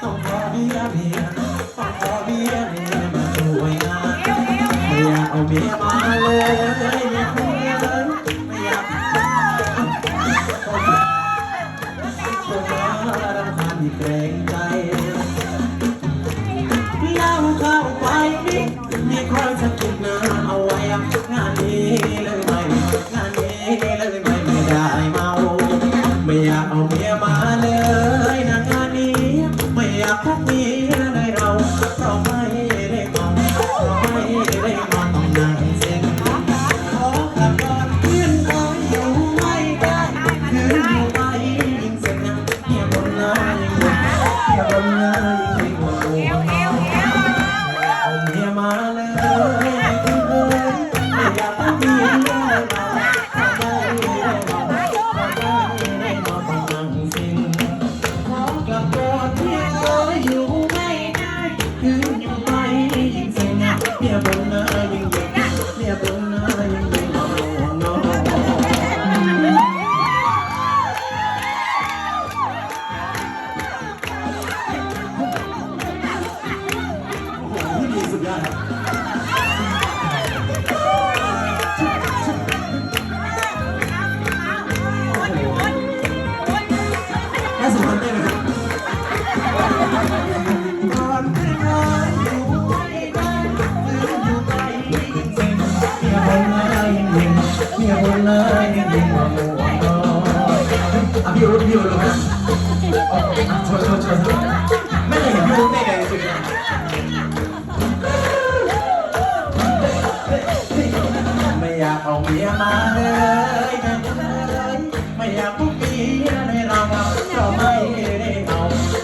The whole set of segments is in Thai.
Don't worry, I'm here. Don't worry, I'm here. เมียมาเลยไม่ยเลยไม่อยากคนมารำคาญที่เกรงใจเล่าเข้าไปนิมีคอยสะกิดหน้าเอาไว้งานนี้เลยไหมงานนี้เลยไหมไม่ได้เมาไม่อยากเอาเมียมาเลย ง รุ่นพี่รุ่นลงนะอ๋อโชว์โชว์โชว์ไม่เคยเห็นพี่รุ่นได้ไงจริไม่อยากเอาเมียมาเลยไม่อยากพูดเมียในเราเราเราไม่ได้เอา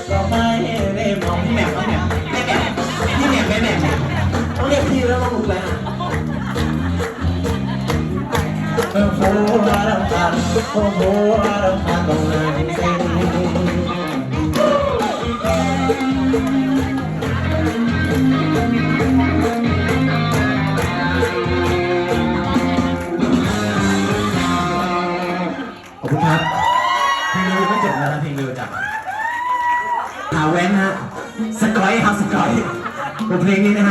เราไม่ได้มองพี่แหม่มพี่แหม่มไม่แหม่มพี่แหม่มไม่แหม่มต้องเรียกพี่แล้วต้องลุกแล้วเออโฟร์รำคาญโอ้โหรำคาญตรงนั้น หาแว้นฮะสกอยครับสกอยบทเพลงนี้นะฮะ